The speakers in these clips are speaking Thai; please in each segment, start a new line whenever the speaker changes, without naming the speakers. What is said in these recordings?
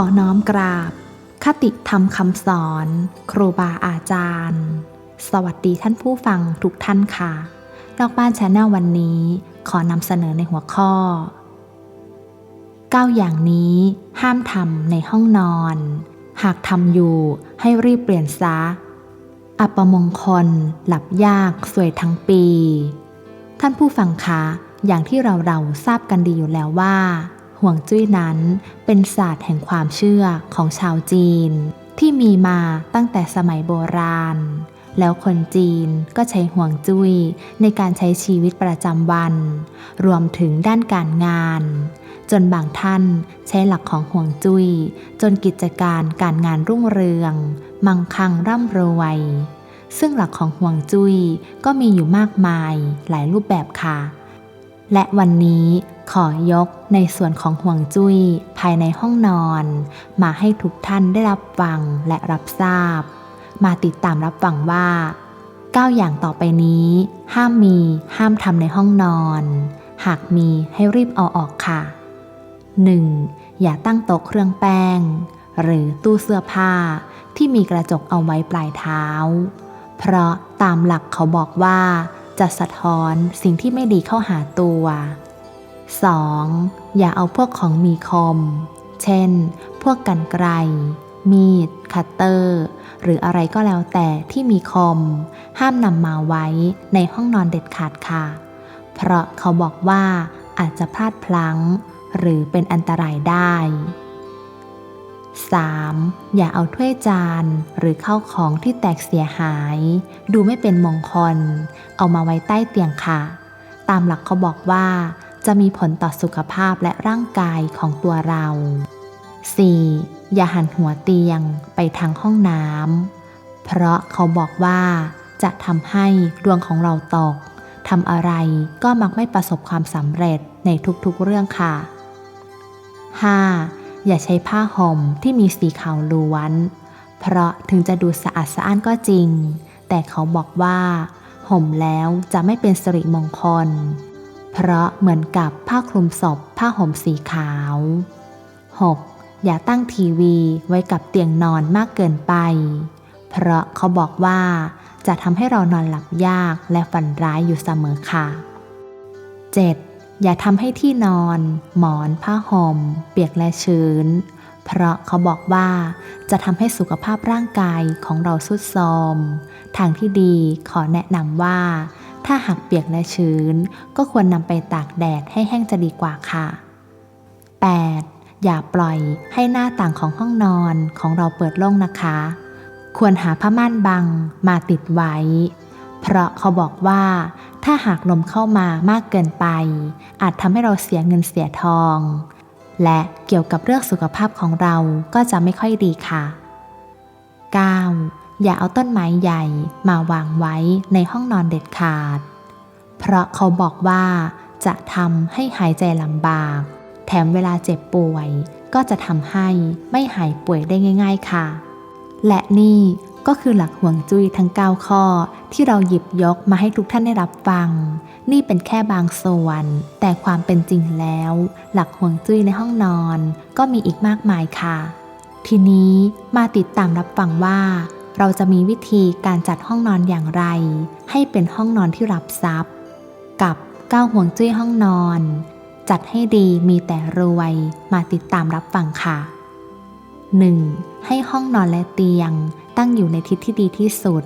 อน้อมกราบ คติธรรมคำสอน ครูบาอาจารย์ สวัสดีท่านผู้ฟังทุกท่านค่ะ นอกบ้านชาแนลวันนี้ขอนำเสนอในหัวข้อ 9 อย่างนี้ห้ามทำในห้องนอน หากทำอยู่ให้รีบเปลี่ยนซะ อัปมงคล หลับยากสวยทั้งปี ท่านผู้ฟังคะ อย่างที่เราเราทราบกันดีอยู่แล้วว่า ห่วงจุ้ยนั้นเป็นศาสตร์แห่งความเชื่อของชาวจีน ที่มีมาตั้งแต่สมัยโบราณ แล้วคนจีนก็ใช้ห่วงจุ้ยในการใช้ชีวิตประจำวัน รวมถึงด้านการงาน จนบางท่านใช้หลักของห่วงจุ้ย จนกิจการการงานรุ่งเรือง มั่งคั่งร่ำรวย ซึ่งหลักของห่วงจุ้ยก็มีอยู่มากมายหลายรูปแบบค่ะและวันนี้ ขอยกในส่วนของห่วงจุ้ยภายในห้องนอน มาให้ทุกท่านได้รับฟังและรับทราบ มาติดตามรับฟังว่า 9 อย่างต่อไปนี้ ห้ามมีห้ามทำในห้องนอน หากมีให้รีบเอาออกค่ะ 1. อย่าตั้งโต๊ะเครื่องแป้ง หรือตู้เสื้อผ้าที่มีกระจกเอาไว้ปลายเท้า เพราะตามหลักเขาบอกว่าจะสะท้อนสิ่งที่ไม่ดีเข้าหาตัว 2. อย่าเอาพวกของมีคม เช่น พวกกันไกร มีด คัตเตอร์ หรืออะไรก็แล้วแต่ที่มีคม ห้ามนำมาไว้ในห้องนอนเด็ดขาดค่ะ เพราะเขาบอกว่าอาจจะพลาดพลั้ง หรือเป็นอันตรายได้ 3. อย่าเอาถ้วยจานหรือข้าวของที่แตกเสียหาย ดูไม่เป็นมงคล เอามาไว้ใต้เตียงค่ะ ตามหลักเขาบอกว่า จะมีผลต่อสุขภาพและร่างกายของตัวเรา 4. อย่าหันหัวเตียงไปทางห้องน้ำเพราะเขาบอกว่า จะทำให้ดวงของเราตกทำอะไรก็มักไม่ประสบความสำเร็จในทุกๆเรื่องค่ะ 5. อย่าใช้ผ้าห่มที่มีสีขาวล้วน เพราะถึงจะดูสะอาดสะอ้านก็จริง แต่เขาบอกว่า ห่มแล้วจะไม่เป็นสิริมงคล เพราะเหมือนกับผ้าคลุมศพผ้าห่มสีขาว 6. อย่าตั้งทีวีไว้กับเตียงนอนมากเกินไป เพราะเขาบอกว่า จะทำให้เรานอนหลับยากและฝันร้ายอยู่เสมอค่ะ 7. อย่าทำให้ที่นอน หมอนผ้าห่ม เปียกและชื้น เพราะเขาบอกว่า จะทำให้สุขภาพร่างกายของเราสุดโทรมทางที่ดีขอแนะนำว่า ถ้าหากเปียกและชื้น ก็ควรนำไปตากแดดให้แห้งจะดีกว่าค่ะ 8. อย่าปล่อยให้หน้าต่างของห้องนอนของเราเปิดโล่งนะคะ ควรหาผ้าม่านบังมาติดไว้ เพราะเขาบอกว่า ถ้าหากลมเข้ามามากเกินไป อาจทำให้เราเสียเงินเสียทอง และเกี่ยวกับเรื่องสุขภาพของเราก็จะไม่ค่อยดีค่ะ 9. อย่าเอาต้นไม้ใหญ่มาวางไว้ในห้องนอนเด็ดขาด เพราะเขาบอกว่าจะทำให้หายใจลำบาก แถมเวลาเจ็บป่วย ก็จะทำให้ไม่หายป่วยได้ง่าย ๆค่ะ และนี่ก็คือหลักห่วงจุ้ยทั้ง 9 ข้อที่เราหยิบยกมาให้ทุกท่านได้รับฟัง นี่เป็นแค่บางส่วน แต่ความเป็นจริงแล้ว หลักห่วงจุ้ยในห้องนอน ก็มีอีกมากมายค่ะ ทีนี้มาติดตามรับฟังว่า เราจะมีวิธีการจัดห้องนอนอย่างไร ให้เป็นห้องนอนที่รับทรัพย์ กับก้าวห่วงจุ้ยห้องนอน จัดให้ดีมีแต่รวยมาติดตามรับฟังค่ะ 1. ให้ห้องนอนและเตียงตั้งอยู่ในทิศที่ดีที่สุด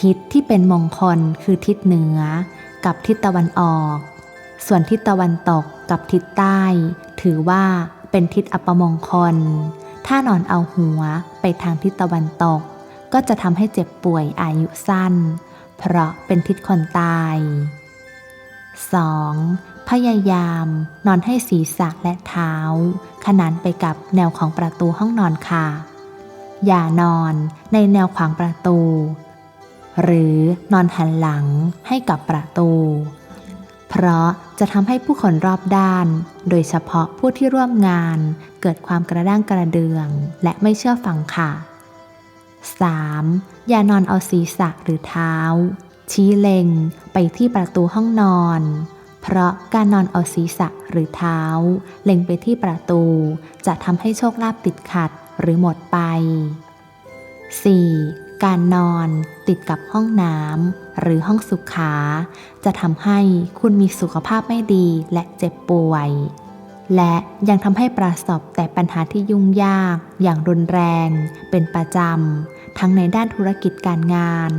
ทิศที่เป็นมงคลคือทิศเหนือ กับทิศตะวันออก ส่วนทิศตะวันตกกับทิศใต้ ถือว่าเป็นทิศอัปมงคล ถ้านอนเอาหัวไปทางทิศตะวันตก ก็จะทำให้เจ็บป่วยอายุสั้น เพราะเป็นทิศคนตาย 2. พยายามนอนให้ศีรษะและเท้า ขนานไปกับแนวของประตูห้องนอนค่ะ อย่านอนในแนวขวางประตู หรือนอนหันหลังให้กับประตู เพราะจะทำให้ผู้คนรอบด้าน โดยเฉพาะผู้ที่ร่วมงานเกิดความกระด้างกระเดือง และไม่เชื่อฟังค่ะ 3. อย่านอนเอาศีรษะหรือเท้า ชี้เล็งไปที่ประตูห้องนอน เพราะการนอนเอาศีรษะหรือเท้า เล็งไปที่ประตู จะทำให้โชคลาภติดขัดหรือหมดไป 4. การนอนติดกับห้องน้ำหรือห้องสุขา จะทำให้คุณมีสุขภาพไม่ดีและเจ็บป่วย และยังทำให้ประสบแต่ปัญหาที่ยุ่งยาก อย่างรุนแรง เป็นประจำ ทั้งในด้านธุรกิจการงาน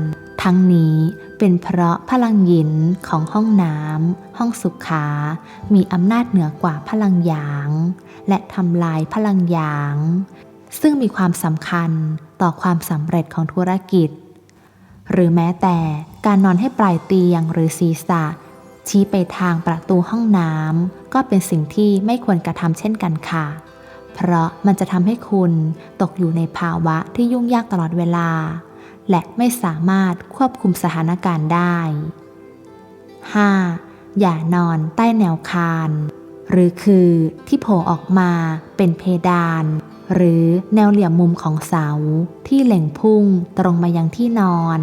ทั้งนี้เป็นเพราะพลังหยินของห้องน้ำห้องสุขา มีอำนาจเหนือกว่าพลังหยาง และทำลายพลังหยาง ซึ่งมีความสำคัญต่อความสำเร็จของธุรกิจ หรือแม้แต่การนอนให้ปลายเตียงหรือศีรษะ ชี้ไปทางประตูห้องน้ำก็เป็นสิ่งที่ไม่ควรกระทำเช่นกันค่ะ เพราะมันจะทำให้คุณตกอยู่ในภาวะที่ยุ่งยากตลอดเวลา และไม่สามารถควบคุมสถานการณ์ได้ 5. อย่านอนใต้แนวคาน หรือคือที่โผล่ออกมาเป็นเพดาน หรือแนวเหลี่ยมมุมของเสาที่เล็งพุ่งตรงมายังที่นอน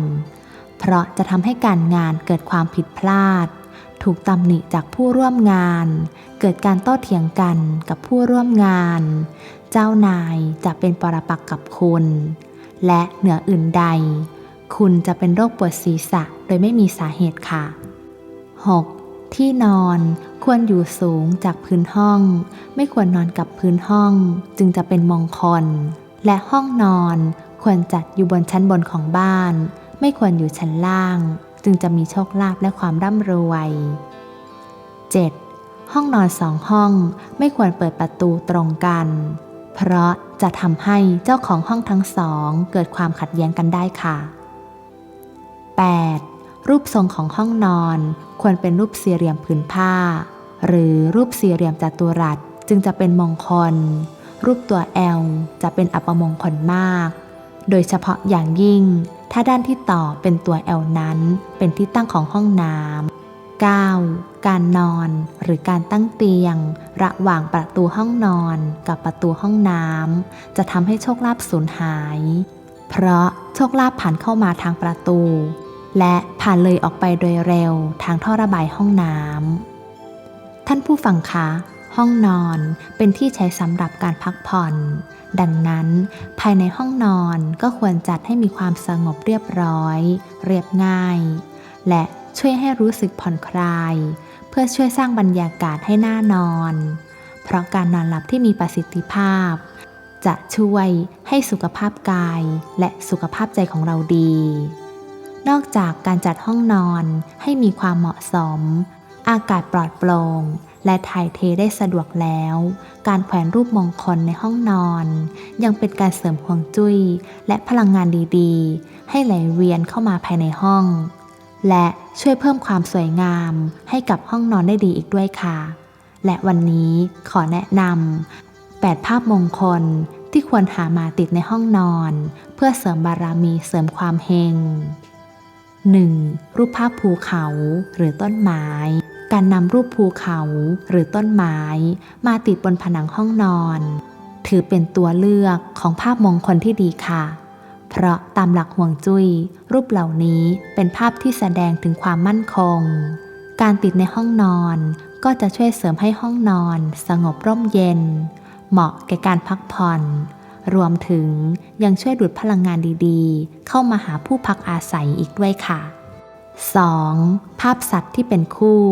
เพราะจะทำให้การงานเกิดความผิดพลาด ถูกตำหนิจากผู้ร่วมงาน เกิดการโต้เถียงกันกับผู้ร่วมงาน เจ้านายจะเป็นปรปักษ์กับคุณ และเหนืออื่นใด คุณจะเป็นโรคปวดศีรษะโดยไม่มีสาเหตุค่ะ 6. ที่นอนควรอยู่สูงจากพื้นห้อง ไม่ควรนอนกับพื้นห้อง จึงจะเป็นมงคล และห้องนอนควรจัดอยู่บนชั้นบนของบ้าน ไม่ควรอยู่ชั้นล่าง จึงจะมีโชคลาภและความร่ำรวย 7. ห้องนอนสองห้องไม่ควรเปิดประตูตรงกัน เพราะจะทำให้เจ้าของห้องทั้งสองเกิดความขัดแย้งกันได้ค่ะ 8. รูปทรงของห้องนอนควรเป็นรูปสี่เหลี่ยมผืนผ้า หรือรูปสี่เหลี่ยมจัตุรัสจึงจะเป็นมงคล รูปตัว L จะเป็นอัปมงคลมาก โดยเฉพาะอย่างยิ่ง ถ้าด้านที่ต่อเป็นตัว L นั้นเป็นที่ตั้งของห้องน้ำ 9. การนอนหรือการตั้งเตียง ระหว่างประตูห้องนอนกับประตูห้องน้ำจะทำให้โชคลาภสูญหาย เพราะโชคลาภผ่านเข้ามาทางประตู และผ่านเลยออกไปโดยเร็วทางท่อระบายห้องน้ำท่านผู้ฟังคะห้องนอนเป็นที่ใช้สำหรับการพักผ่อน ดังนั้น ภายในห้องนอนก็ควรจัดให้มีความสงบเรียบร้อย เรียบง่าย และช่วยให้รู้สึกผ่อนคลาย เพื่อช่วยสร้างบรรยากาศให้น่านอน เพราะการนอนหลับที่มีประสิทธิภาพ จะช่วยให้สุขภาพกายและสุขภาพใจของเราดี นอกจากการจัดห้องนอนให้มีความเหมาะสม อากาศปลอดโปร่งและถ่ายเทได้สะดวกแล้ว การแขวนรูปมงคลในห้องนอน ยังเป็นการเสริมห่วงจุ้ย และพลังงานดีๆ ให้ไหลเวียนเข้ามาภายในห้อง และช่วยเพิ่มความสวยงามให้กับห้องนอนได้ดีอีกด้วยค่ะ และวันนี้ขอแนะนำ8ภาพมงคลที่ควรหามาติดในห้องนอน เพื่อเสริมบารมีเสริมความเฮง 1. รูปภาพภูเขาหรือต้นไม้ การนำรูปภูเขาหรือต้นไม้ มาติดบนผนังห้องนอน ถือเป็นตัวเลือกของภาพมงคลที่ดีค่ะ เพราะตามหลักห่วงจุ้ย รูปเหล่านี้เป็นภาพที่แสดงถึงความมั่นคง การติดในห้องนอนก็จะช่วยเสริมให้ห้องนอนสงบร่มเย็น เหมาะแก่การพักผ่อน รวมถึงยังช่วยดูดพลังงานดีๆ เข้ามาหาผู้พักอาศัยอีกด้วยค่ะ 2. ภาพสัตว์ที่เป็นคู่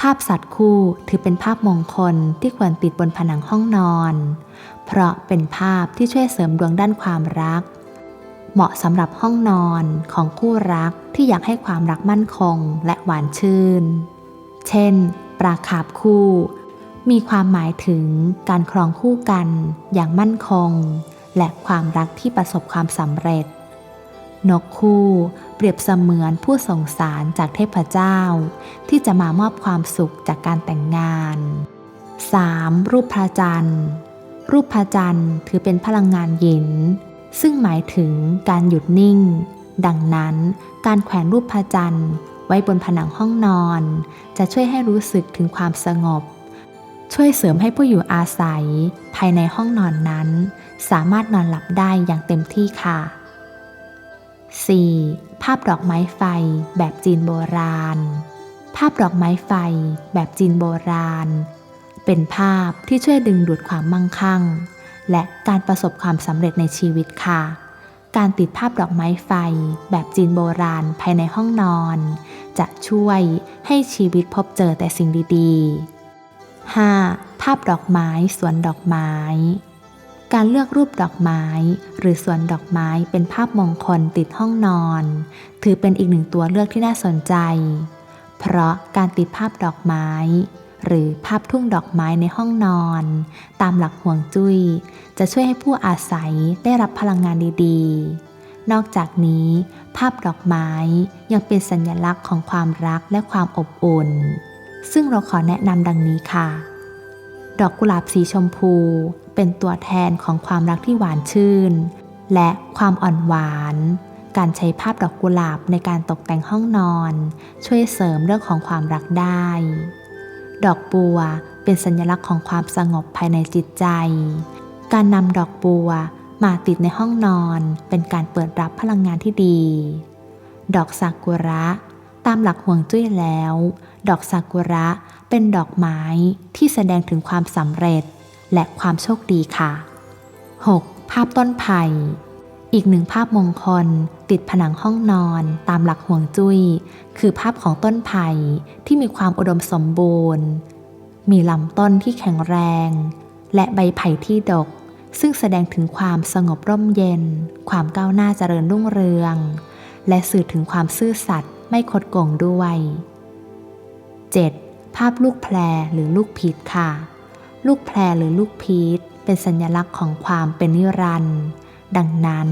ภาพสัตว์คู่ถือเป็นภาพมงคลที่ควรติดบนผนังห้องนอน เพราะเป็นภาพที่ช่วยเสริมดวงด้านความรัก เหมาะสำหรับห้องนอนของคู่รักที่อยากให้ความรักมั่นคงและหวานชื่น เช่น ปลาขาบคู่ มีความหมายถึงการครองคู่กันอย่างมั่นคง และความรักที่ประสบความสำเร็จ นกคู่เปรียบเสมือนผู้ส่งสารจากเทพเจ้า ที่จะมามอบความสุขจากการแต่งงาน 3. รูปพระจันทร์ รูปพระจันทร์ถือเป็นพลังงานหยินซึ่งหมายถึงการหยุดนิ่ง ดังนั้นการแขวนรูปพระจันทร์ไว้บนผนังห้องนอน จะช่วยให้รู้สึกถึงความสงบ ช่วยเสริมให้ผู้อยู่อาศัย ภายในห้องนอนนั้น สามารถนอนหลับได้อย่างเต็มที่ค่ะ 4. ภาพดอกไม้ไฟแบบจีนโบราณ ภาพดอกไม้ไฟแบบจีนโบราณ เป็นภาพที่ช่วยดึงดูดความมั่งคั่ง และการประสบความสำเร็จในชีวิตค่ะ การติดภาพดอกไม้ไฟแบบจีนโบราณภายในห้องนอน จะช่วยให้ชีวิตพบเจอแต่สิ่งดีๆ 5. ภาพดอกไม้สวนดอกไม้ การเลือกรูปดอกไม้ หรือสวนดอกไม้เป็นภาพมงคลติดห้องนอน ถือเป็นอีกหนึ่งตัวเลือกที่น่าสนใจ เพราะการติดภาพดอกไม้ หรือภาพทุ่งดอกไม้ในห้องนอน ตามหลักห่วงจุ้ย จะช่วยให้ผู้อาศัยได้รับพลังงานดีๆ นอกจากนี้ ภาพดอกไม้ยังเป็นสัญลักษณ์ของความรักและความอบอุ่น ซึ่งเราขอแนะนำดังนี้ค่ะ ดอกกุหลาบสีชมพู เป็นตัวแทนของความรักที่หวานชื่น และความอ่อนหวาน การใช้ภาพดอกกุหลาบในการตกแต่งห้องนอน ช่วยเสริมเรื่องของความรักได้ ดอกบัวเป็นสัญลักษณ์ของความสงบภายในจิตใจ การนำดอกบัวมาติดในห้องนอนเป็นการเปิดรับพลังงานที่ดี ดอกซากุระ ตามหลักห่วงจุ้ยแล้ว ดอกซากุระเป็นดอกไม้ที่แสดงถึงความสำเร็จ และความโชคดีค่ะ 6. ภาพต้นไผ่อีกหนึ่งภาพมงคลติดผนังห้องนอนตามหลักห่วงจุ้ย คือภาพของต้นไผ่ที่มีความอุดมสมบูรณ์ มีลำต้นที่แข็งแรง และใบไผ่ที่ดก ซึ่งแสดงถึงความสงบร่มเย็น ความก้าวหน้าเจริญรุ่งเรือง และสื่อถึงความซื่อสัตย์ไม่คดโกงด้วย 7. ภาพลูกแพรหรือลูกพีชค่ะ ลูกแพรหรือลูกพีชเป็นสัญลักษณ์ของความเป็นนิรันดร์ดังนั้น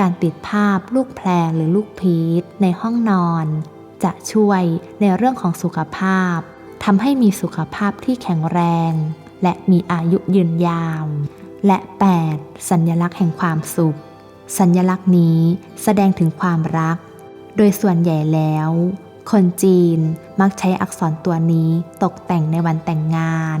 การติดภาพลูกแพรหรือลูกพีชในห้องนอน จะช่วยในเรื่องของสุขภาพทำให้มีสุขภาพที่แข็งแรง และมีอายุยืนยาว และ 8. สัญลักษณ์แห่งความสุข สัญลักษณ์นี้แสดงถึงความรัก โดยส่วนใหญ่แล้ว คนจีนมักใช้อักษรตัวนี้ตกแต่งในวันแต่งงาน